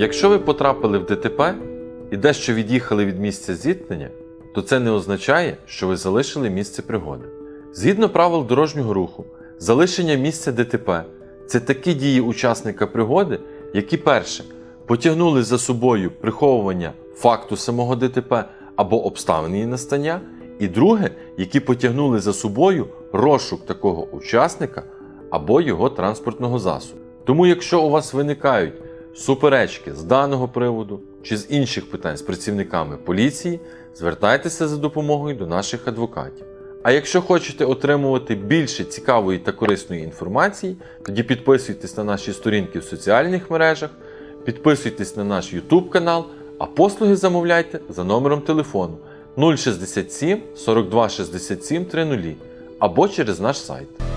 Якщо ви потрапили в ДТП і дещо від'їхали від місця зіткнення, то це не означає, що ви залишили місце пригоди. Згідно правил дорожнього руху, залишення місця ДТП це такі дії учасника пригоди, які перше потягнули за собою приховування факту самого ДТП або обставин її настання, і друге, які потягнули за собою розшук такого учасника або його транспортного засобу. Тому, якщо у вас виникають суперечки з даного приводу чи з інших питань з працівниками поліції, звертайтеся за допомогою до наших адвокатів. А якщо хочете отримувати більше цікавої та корисної інформації, тоді підписуйтесь на наші сторінки в соціальних мережах, підписуйтесь на наш YouTube канал, а послуги замовляйте за номером телефону 067 42 67 30 або через наш сайт.